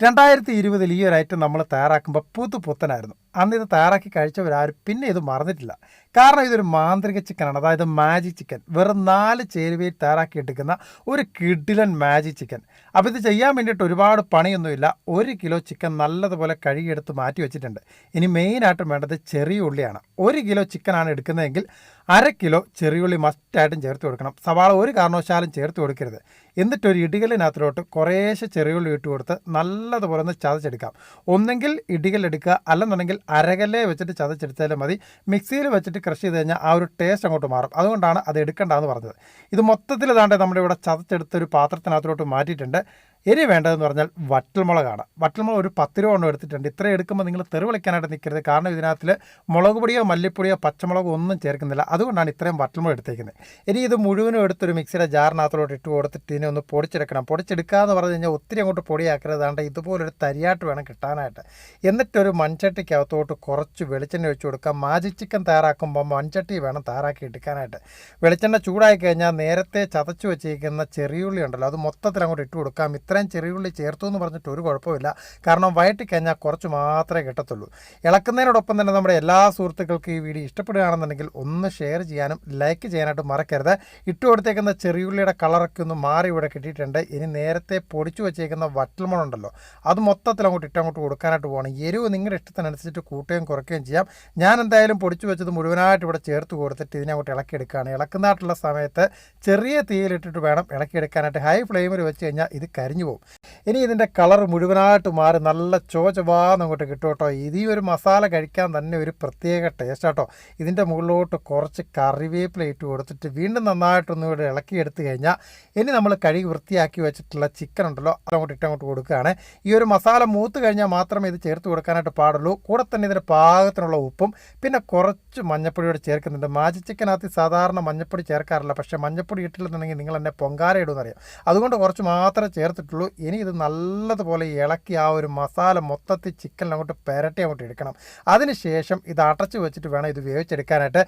രണ്ടായിരത്തി ഇരുപതിൽ ഈ ഒരു ഐറ്റം നമ്മൾ തയ്യാറാക്കുമ്പോൾ പുതു പുത്തനായിരുന്നു അന്ന് ഇത് തയ്യാറാക്കി കഴിച്ചവരാരും പിന്നെ ഇത് മറന്നിട്ടില്ല. കാരണം ഇതൊരു മാന്ത്രിക ചിക്കനാണ്. അതായത് മാജിക് ചിക്കൻ വെറും നാല് ചേരുവയിൽ തയ്യാറാക്കി എടുക്കുന്ന ഒരു കിഡിലൻ മാജിക് ചിക്കൻ അപ്പോൾ ഇത് ചെയ്യാൻ വേണ്ടിയിട്ട് ഒരുപാട് പണിയൊന്നുമില്ല. ഒരു കിലോ ചിക്കൻ നല്ലതുപോലെ കഴുകിയെടുത്ത് മാറ്റി വെച്ചിട്ടുണ്ട്. ഇനി മെയിനായിട്ടും വേണ്ടത് ചെറിയ ഉള്ളിയാണ്. ഒരു കിലോ ചിക്കനാണ് എടുക്കുന്നതെങ്കിൽ അര കിലോ ചെറിയുള്ളി മസ്റ്റായിട്ടും ചേർത്ത് കൊടുക്കണം. സവാള ഒരു കാരണവശാലും ചേർത്ത് കൊടുക്കരുത്. എന്നിട്ട് ഒരു ഇടികലിനകത്തിലോട്ട് കുറേശ്ശെ ചെറിയുള്ളി ഇട്ട് കൊടുത്ത് നല്ലതുപോലെ ഒന്ന് ചതച്ചെടുക്കാം. ഒന്നെങ്കിൽ ഇടികലെടുക്കുക അല്ലെന്നുണ്ടെങ്കിൽ അരകല്ലേ വെച്ചിട്ട് ചതച്ചെടുത്താലും മതി. മിക്സിയിൽ വെച്ചിട്ട് ക്രഷ് ചെയ്ത് കഴിഞ്ഞാൽ ആ ഒരു ടേസ്റ്റ് അങ്ങോട്ട് മാറും. അതുകൊണ്ടാണ് അത് എടുക്കേണ്ടതെന്ന് പറഞ്ഞത്. ഇത് മൊത്തത്തിൽ ഇതാണ്ട് നമ്മുടെ ഇവിടെ ചതച്ചെടുത്ത ഒരു പാത്രത്തിനകത്തിലോട്ട് മാറ്റിയിട്ടുണ്ട്. ഇനി വേണ്ടതെന്ന് പറഞ്ഞാൽ വറ്റൽമുളകാണ്. വറ്റൽമുളക് ഒരു പത്ത് രൂപ കൊണ്ട് എടുത്തിട്ടുണ്ട്. ഇത്ര എടുക്കുമ്പോൾ നിങ്ങൾ തെറി വിളിക്കാനായിട്ട് നിൽക്കരുത്. കാരണം ഇതിനകത്തിൽ മുളക് പൊടിയോ മല്ലിപ്പൊടിയോ പച്ചമുളകോ ഒന്നും ചേർക്കുന്നില്ല. അതുകൊണ്ടാണ് ഇത്രയും വറ്റൽമുളക് എടുത്തേക്കുന്നത്. ഇനി ഇത് മുഴുവനും എടുത്തൊരു മിക്സിയുടെ ജാറിനകത്തോട്ട് ഇട്ട് കൊടുത്തിട്ട് ഇനി ഒന്ന് പൊടിച്ചെടുക്കണം. പൊടിച്ചെടുക്കുക എന്ന് പറഞ്ഞു കഴിഞ്ഞാൽ ഒത്തിരി അങ്ങോട്ട് പൊടിയാക്കരുത്. അതുകൊണ്ട് ഇതുപോലൊരു തരിയായിട്ട് വേണം കിട്ടാനായിട്ട്. എന്നിട്ടൊരു മൺചട്ടിക്കകത്തോട്ട് കുറച്ച് വെളിച്ചെണ്ണ ഒഴിച്ചു കൊടുക്കുക മാജിക് ചിക്കൻ തയ്യാറാക്കുമ്പോൾ മൺചട്ടി വേണം തയ്യാറാക്കി എടുക്കാനായിട്ട്. വെളിച്ചെണ്ണ ചൂടായി കഴിഞ്ഞാൽ നേരത്തെ ചതച്ചു വെച്ചിരിക്കുന്ന ചെറിയുള്ളി ഉണ്ടല്ലോ അത് മൊത്തത്തിൽ അങ്ങോട്ട് ഇട്ട് കൊടുക്കാം. ഇത്രയും ചെറിയുള്ളി ചേർത്തു എന്ന് പറഞ്ഞിട്ട് ഒരു കുഴപ്പമില്ല. കാരണം വയറ്റി കഴിഞ്ഞാൽ കുറച്ച് മാത്രമേ കിട്ടത്തുള്ളൂ. ഇളക്കുന്നതിനോടൊപ്പം തന്നെ നമ്മുടെ എല്ലാ സുഹൃത്തുക്കൾക്കും ഈ വീഡിയോ ഇഷ്ടപ്പെടുകയാണെന്നുണ്ടെങ്കിൽ ഒന്ന് ഷെയർ ചെയ്യാനും ലൈക്ക് ചെയ്യാനായിട്ട് മറക്കരുത്. ഇട്ട് കൊടുത്തേക്കുന്ന ചെറിയുള്ളിയുടെ കളറൊക്കെ ഒന്ന് മാറി ഇവിടെ കിട്ടിയിട്ടുണ്ട്. ഇനി നേരത്തെ പൊടിച്ചു വെച്ചേക്കുന്ന വട്ടൽമുളുണ്ടല്ലോ അത് മൊത്തത്തിൽ അങ്ങോട്ട് ഇട്ടങ്ങോട്ട് കൊടുക്കാനായിട്ട് പോകണം എരിവ് നിങ്ങളുടെ ഇഷ്ടത്തിനനുസരിച്ച് കൂട്ടുകയും കുറയ്ക്കുകയും ചെയ്യാം. ഞാൻ എന്തായാലും പൊടിച്ചു വെച്ചത് മുഴുവനായിട്ട് ഇവിടെ ചേർത്ത് കൊടുത്തിട്ട് ഇതിനെ അങ്ങോട്ട് ഇളക്കിയെടുക്കുകയാണ് ഇളക്കുന്നതായിട്ടുള്ള സമയത്ത് ചെറിയ തീയിലിട്ടിട്ട് വേണം ഇളക്കിയെടുക്കാനായിട്ട് ഹൈ ഫ്ലെയിമിൽ വെച്ച് കഴിഞ്ഞാൽ ഇത് കരിഞ്ഞു പോകും. ഇനി ഇതിന്റെ കളർ മുഴുവനായിട്ട് മാറി നല്ല ചോചവാന്ന് അങ്ങോട്ട് കിട്ടും കേട്ടോ. ഇത് ഈ ഒരു മസാല കഴിക്കാൻ തന്നെ ഒരു പ്രത്യേക ടേസ്റ്റ് കേട്ടോ ഇതിന്റെ മുകളിലോട്ട് കുറച്ച് കറിവേപ്പില ഇട്ട് കൊടുത്തിട്ട് വീണ്ടും നന്നായിട്ടൊന്നും ഇവിടെ ഇളക്കിയെടുത്ത് കഴിഞ്ഞാൽ ഇനി നമ്മൾ കഴുകി വൃത്തിയാക്കി വെച്ചിട്ടുള്ള ചിക്കൻ ഉണ്ടല്ലോ അതങ്ങോട്ട് ഇട്ടങ്ങോട്ട് കൊടുക്കുകയാണ്. ഈ ഒരു മസാല മൂത്ത് കഴിഞ്ഞാൽ മാത്രമേ ഇത് ചേർത്ത് കൊടുക്കാനായിട്ട് പാടുള്ളൂ. കൂടെ തന്നെ ഇതിന്റെ പാകത്തിനുള്ള ഉപ്പും പിന്നെ കുറച്ച് മഞ്ഞപ്പൊടിയോട് ചേർക്കുന്നുണ്ട്. മാജി ചിക്കനകത്ത് സാധാരണ മഞ്ഞപ്പൊടി ചേർക്കാറില്ല. പക്ഷേ മഞ്ഞപ്പൊടി ഇട്ടില്ലെന്നുണ്ടെങ്കിൽ നിങ്ങൾ എന്നെ പൊങ്കാര ഇടുമെന്നറിയാം. അതുകൊണ്ട് കുറച്ച് മാത്രം ചേർത്തിട്ടുള്ളൂ. ഇനി ഇത് നല്ലതുപോലെ ഇളക്കി ആ ഒരു മസാല മൊത്തത്തിൽ ചിക്കനിൽ അങ്ങോട്ട് പെരട്ടി അങ്ങോട്ട് എടുക്കണം. അതിനുശേഷം ഇത് അടച്ച് വെച്ചിട്ട് വേണം ഇത് വേവിച്ചെടുക്കാനായിട്ട്.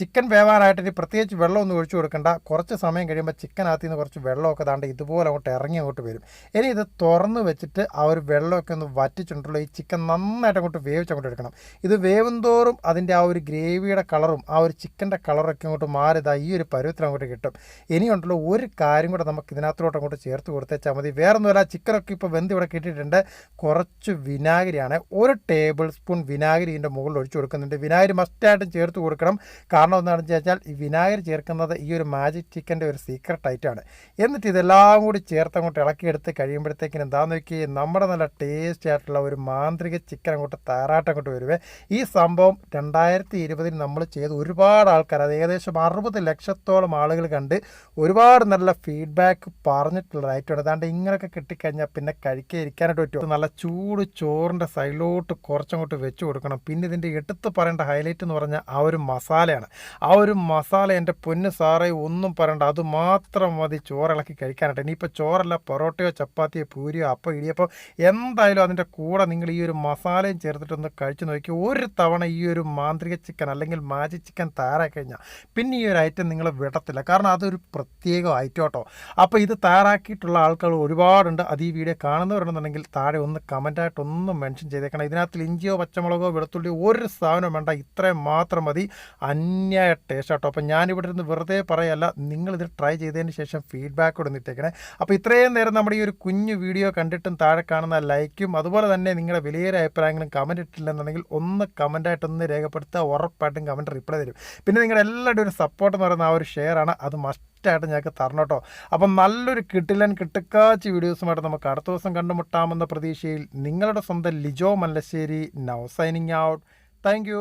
ചിക്കൻ വേവാനായിട്ട് ഇനി പ്രത്യേകിച്ച് വെള്ളമൊന്നും ഒഴിച്ചു കൊടുക്കേണ്ട. കുറച്ച് സമയം കഴിയുമ്പോൾ ചിക്കനകത്ത് നിന്ന് കുറച്ച് വെള്ളമൊക്കെ താണ്ട് ഇതുപോലെ അങ്ങോട്ട് ഇറങ്ങി അങ്ങോട്ട് വരും. ഇനി ഇത് തുറന്ന് വെച്ചിട്ട് ആ ഒരു വെള്ളമൊക്കെ ഒന്ന് വറ്റിച്ചിട്ടുള്ളൂ ഈ ചിക്കൻ നന്നായിട്ട് അങ്ങോട്ട് വേവിച്ച് അങ്ങോട്ട് എടുക്കണം. ഇത് വേവും തോറും അതിന്റെ ആ ഒരു ഗ്രേവിയുടെ കളറും ആ ഒരു ചിക്കന്റെ കളറൊക്കെ അങ്ങോട്ട് മാറിയതാ ഈ ഒരു പരുവത്തിൽ അങ്ങോട്ട് കിട്ടും. ഇനിയുണ്ടല്ലോ ഒരു കാര്യം കൂടെ നമുക്ക് ഇതിനകത്തോട്ട് അങ്ങോട്ട് ചേർത്ത് കൊടുത്തേച്ചാൽ മതി. വേറൊന്നുമല്ല ചിക്കനൊക്കെ ഇപ്പോൾ വെന്ത് ഇവിടെ കിട്ടിയിട്ടുണ്ട്. കുറച്ച് വിനാഗിരിയാണ്. ഒരു ടേബിൾ സ്പൂൺ വിനാഗിരി ഇതിന്റെ മുകളിൽ ഒഴിച്ചു കൊടുക്കുന്നുണ്ട്. വിനാഗിരി മസ്റ്റായിട്ടും ചേർത്ത് കൊടുക്കണം. കാരണം എന്താണെന്ന് വെച്ചാൽ ഈ വിനാഗിരി ചേർക്കുന്നത് ഈ ഒരു മാജിക് ചിക്കന്റെ ഒരു സീക്രട്ട് ഐറ്റമാണ് എന്നിട്ട് ഇതെല്ലാം കൂടി ചേർത്ത് അങ്ങോട്ട് ഇളക്കിയെടുത്ത് കഴിയുമ്പോഴത്തേക്കിന് എന്താണെന്ന് നോക്കി നമ്മുടെ നല്ല ടേസ്റ്റ് ആയിട്ടുള്ള ഒരു മാന്ത്രിക ചിക്കൻ അങ്ങോട്ട് തയ്യാറായിട്ട് അങ്ങോട്ട് വരുവേ. ഈ സംഭവം രണ്ടായിരത്തി ഇരുപതിൽ നമ്മൾ ചെയ്ത് ഒരുപാട് ആൾക്കാർ അത് ഏകദേശം അറുപത് ലക്ഷത്തോളം ആളുകൾ കണ്ട് ഒരുപാട് നല്ല ഫീഡ്ബാക്ക് പറഞ്ഞിട്ടുള്ള ഐറ്റമാണ് അതാണ്ട് ഇങ്ങനെയൊക്കെ കിട്ടിക്കഴിഞ്ഞാൽ പിന്നെ കഴിക്കാൻ ഇരിക്കാനായിട്ട് പറ്റും നല്ല ചൂട് ചോറിന്റെ സൈഡിലോട്ട് കുറച്ചങ്ങോട്ട് വെച്ച് കൊടുക്കണം. പിന്നെ ഇതിന്റെ എടുത്ത് പറയേണ്ട ഹൈലൈറ്റ് എന്ന് പറഞ്ഞാൽ ആ ഒരു മസാലയാണ്. ആ ഒരു മസാല എന്റെ പൊന്ന് സാറേ ഒന്നും പറയണ്ട. അത് മാത്രം മതി ചോറിളക്കി കഴിക്കാനായിട്ട്. ഇനിയിപ്പോൾ ചോറല്ല പൊറോട്ടയോ ചപ്പാത്തിയോ പൂരിയോ അപ്പം ഇടിയപ്പം എന്തായാലും അതിന്റെ കൂടെ നിങ്ങൾ ഈ ഒരു മസാലയും ചേർത്തിട്ടൊന്ന് കഴിച്ചു നോക്കി. ഒരു തവണ ഈ ഒരു മാന്ത്രിക ചിക്കൻ അല്ലെങ്കിൽ മാജിക് ചിക്കൻ തയ്യാറാക്കി കഴിഞ്ഞാൽ പിന്നെ ഈ ഒരു ഐറ്റം നിങ്ങൾ വിടത്തില്ല. കാരണം അതൊരു പ്രത്യേക ഐറ്റം കേട്ടോ അപ്പോൾ ഇത് തയ്യാറാക്കിയിട്ടുള്ള ആൾക്കാർ ഒരുപാടുണ്ട്. അത് ഈ വീഡിയോ കാണുന്നവരുണ്ടെന്നുണ്ടെങ്കിൽ താഴെ ഒന്ന് കമന്റായിട്ട് ഒന്ന് മെൻഷൻ ചെയ്തേക്കണം. ഇതിനകത്ത് ഇഞ്ചിയോ പച്ചമുളകോ വെളുത്തുള്ളിയോ ഒരു സാധനം വേണ്ട. ഇത്രയും മാത്രം മതി. അന്യായ ടേസ്റ്റ് കേട്ടോ അപ്പോൾ ഞാനിവിടെ ഇരുന്ന് വെറുതെ പറയല്ല. നിങ്ങളിത് ട്രൈ ചെയ്തതിന് ശേഷം ഫീഡ്ബാക്ക് കൂടെ നിട്ടേക്കണേ അപ്പോൾ ഇത്രയും നേരം നമ്മുടെ ഈ ഒരു കുഞ്ഞു വീഡിയോ കണ്ടിട്ടും താഴെ കാണുന്ന ലൈക്കും അതുപോലെ തന്നെ നിങ്ങളുടെ വിലയേറെ അഭിപ്രായങ്ങളും കമന്റ് ഇട്ടില്ലെന്നുണ്ടെങ്കിൽ ഒന്ന് കമന്റായിട്ടൊന്ന് രേഖപ്പെടുത്തുക. ഉറപ്പായിട്ടും കമന്റ് റിപ്ലൈ തരും. പിന്നെ നിങ്ങളുടെ എല്ലാവരുടെയും ഒരു സപ്പോർട്ട് എന്ന് പറയുന്ന ആ ഒരു ഷെയറാണ് അത് മസ്റ്റായിട്ട് ഞങ്ങൾക്ക് തരണം കേട്ടോ. അപ്പം നല്ലൊരു കിട്ടിലൻ കിട്ടുക്കാച്ചി വീഡിയോസുമായിട്ട് നമുക്ക് അടുത്ത ദിവസം കണ്ടുമുട്ടാമെന്ന പ്രതീക്ഷയിൽ നിങ്ങളുടെ സ്വന്തം Lijo Mallassery now signing out thank